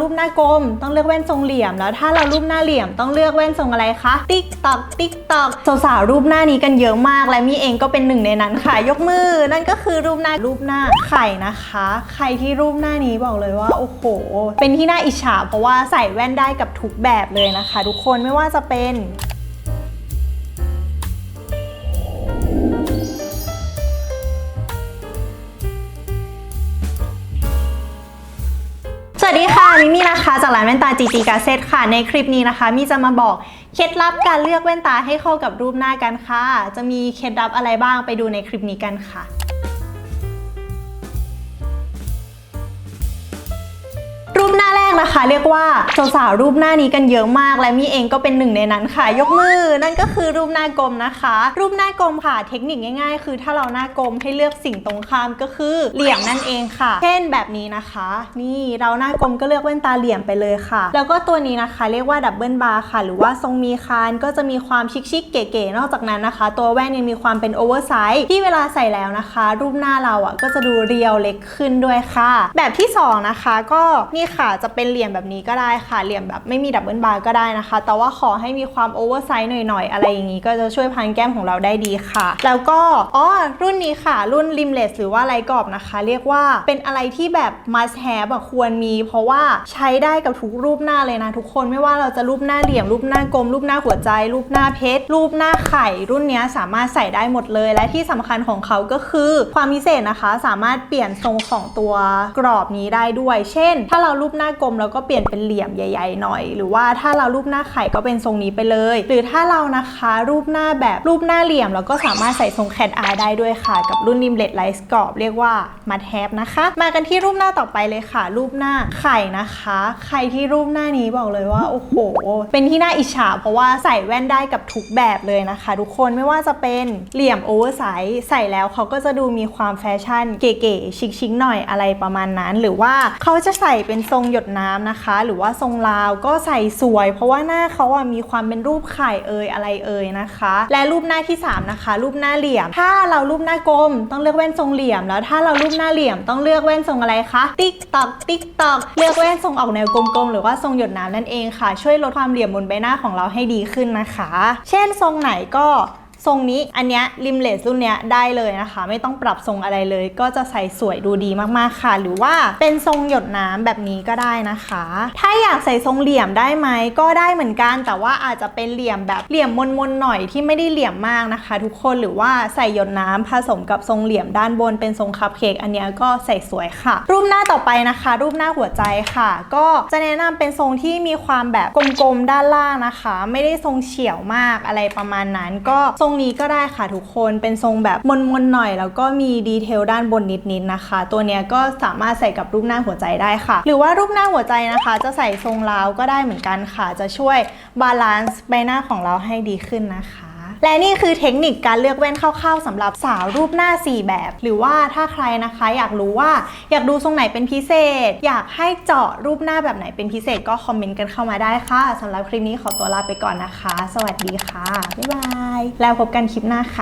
รูปหน้ากลม ต้องเลือกแว่นทรงเหลี่ยม แล้วถ้าเรารูปหน้าเหลี่ยมต้องเลือกแว่นทรงอะไรคะ ติ๊กตอกติ๊กตอกสาวๆรูปหน้านี้กันเยอะมาก และมีเองก็เป็นหนึ่งในนั้นค่ะ ยกมือ นั่นก็คือรูปหน้ารูปหน้าไข่นะคะ ใครที่รูปหน้านี้บอกเลยว่าโอ้โห เป็นที่น่าอิจฉาเพราะว่าใส่แว่นได้กับทุกแบบเลยนะคะ ทุกคนไม่ว่าจะเป็น วัสดีค่ะ มิมี่นะคะ จากร้านแว่นตาจีจีกาเซตค่ะ ในคลิปนี้นะคะ มีจะมาบอกเคล็ดลับการเลือกแว่นตาให้เข้ากับรูปหน้ากันค่ะ จะมีเคล็ดลับอะไรบ้างไปดูในคลิปนี้กันค่ะ นะคะ เรียกว่าสาวๆรูปหน้านี้กันเยอะมาก และมี่เองก็เป็นหนึ่งในนั้นค่ะ ยกมือ นั่นก็คือรูปหน้ากลมนะคะ รูปหน้ากลมค่ะ เทคนิคง่าย ๆ คือถ้าเราหน้ากลมให้เลือกสิ่งตรงข้ามก็คือเหลี่ยมนั่นเองค่ะ เช่นแบบนี้นะคะ นี่เราหน้ากลมก็เลือกแว่นตาเหลี่ยมไปเลยค่ะ แล้วก็ตัวนี้นะคะเรียกว่าดับเบิลบาร์ค่ะ หรือว่าทรงมีคานก็จะมีความชิคๆเก๋ๆนอกจากนั้นนะคะ ตัวแว่นยังมีความเป็นโอเวอร์ไซส์ที่เวลาใส่แล้วนะคะ รูปหน้าเราอะก็จะดูเรียวเล็กขึ้นด้วยค่ะ แบบที่สองนะคะก็นี่ค่ะจะเป็นเหลี่ยมี่ยนแบบนี้ก็ได้ค่ะ เหลี่ยมแบบไม่มีดับเบิลบาร์ก็ได้นะคะ แต่ว่าขอให้มีความโอเวอร์ไซส์หน่อยๆ อะไรอย่างนี้ก็จะช่วยพันแก้มของเราได้ดีค่ะ แล้วก็ อ๋อ รุ่นนี้ค่ะ รุ่นริมเลสหรือว่าไรกรอบนะคะ เรียกว่าเป็นอะไรที่แบบ must have อะควรมี เพราะว่าใช้ได้กับทุกรูปหน้าเลยนะทุกคนไม่ว่าเราจะรูปหน้าเหลี่ยมรูปหน้ากลมรูปหน้าหัวใจ รูปหน้าเพชรรูปหน้าไข่ รุ่นนี้สามารถใส่ได้หมดเลย และที่สำคัญของเขาก็คือความพิเศษนะคะ สามารถเปลี่ยนทรงของตัวกรอบนี้ได้ด้วย เช่น ถ้าเรารูปหน้ากลมเราก็เปลี่ยนเป็นเหลี่ยมใหญ่ๆหน่อย หรือว่าถ้าเรารูปหน้าไข่ก็เป็นทรงนี้ไปเลย หรือถ้าเรานะคะรูปหน้าแบบรูปหน้าเหลี่ยมเราก็สามารถใส่ทรงแคทอายได้ด้วยค่ะ กับรุ่นริมเลดไลท์กรอบเรียกว่ามาแทบนะคะ มากันที่รูปหน้าต่อไปเลยค่ะ รูปหน้าไข่นะคะ ใครที่รูปหน้านี้บอกเลยว่าโอ้โห เป็นที่น่าอิจฉาเพราะว่าใส่แว่นได้กับทุกแบบเลยนะคะ ทุกคนไม่ว่าจะเป็นเหลี่ยมโอเวอร์ไซส์ใส่แล้วเขาก็จะดูมีความแฟชั่นเก๋ๆชิคๆหน่อยอะไรประมาณนั้น หรือว่าเขาจะใส่เป็นทรงหยดน้ำนะคะ หรือว่าทรงลาวก็ใส่สวย เพราะว่าหน้าเขาอะมีความเป็นรูปไข่เอยอะไรเอยนะคะ และรูปหน้าที่สามนะคะ รูปหน้าเหลี่ยม ถ้าเรารูปหน้ากลมต้องเลือกแว่นทรงเหลี่ยม แล้วถ้าเรารูปหน้าเหลี่ยมต้องเลือกแว่นทรงอะไรคะติ๊กตอกติ๊กตอกเลือกแว่นทรงออกแนวกลมๆหรือว่าทรงหยดน้ำนั่นเองค่ะ ช่วยลดความเหลี่ยมบนใบหน้าของเราให้ดีขึ้นนะคะ เช่นทรงไหนก็ ทรงนี้อันเนี้ยริมเลสรุ่นเนี้ยได้เลยนะคะ ไม่ต้องปรับทรงอะไรเลย ก็จะใส่สวยดูดีมากๆค่ะ หรือว่าเป็นทรงหยดน้ำแบบนี้ก็ได้นะคะ ถ้าอยากใส่ทรงเหลี่ยมได้ไหมก็ได้เหมือนกัน แต่ว่าอาจจะเป็นเหลี่ยมแบบเหลี่ยมมนๆหน่อยที่ไม่ได้เหลี่ยมมากนะคะ ทุกคนหรือว่าใส่หยดน้ำผสมกับทรงเหลี่ยมด้านบนเป็นทรงคัพเค้กอันเนี้ยก็ใส่สวยค่ะ รูปหน้าต่อไปนะคะ รูปหน้าหัวใจค่ะ ก็จะแนะนำเป็นทรงที่มีความแบบกลมๆด้านล่างนะคะ ไม่ได้ทรงเฉียวมากอะไรประมาณนั้น ก็ทรงงนี้ก็ได้ค่ะทุกคนเป็นทรงแบบมนๆหน่อย แล้วก็มีดีเทลด้านบนนิดๆนะคะ ตัวเนี้ยก็สามารถใส่กับรูปหน้าหัวใจได้ค่ะ หรือว่ารูปหน้าหัวใจนะคะ จะใส่ทรงราวก็ได้เหมือนกันค่ะ จะช่วยบาลานซ์ใบหน้าของเราให้ดีขึ้นนะคะ และนี่คือเทคนิคการเลือกแว่นคร่าวๆสำหรับสาวรูปหน้า 4 แบบ หรือว่าถ้าใครนะคะอยากรู้ว่าอยากดูทรงไหนเป็นพิเศษ อยากให้เจาะรูปหน้าแบบไหนเป็นพิเศษก็คอมเมนต์กันเข้ามาได้ค่ะสำหรับคลิปนี้ขอตัวลาไปก่อนนะคะ สวัสดีค่ะบ๊ายบายแล้วพบกันคลิปหน้าค่ะ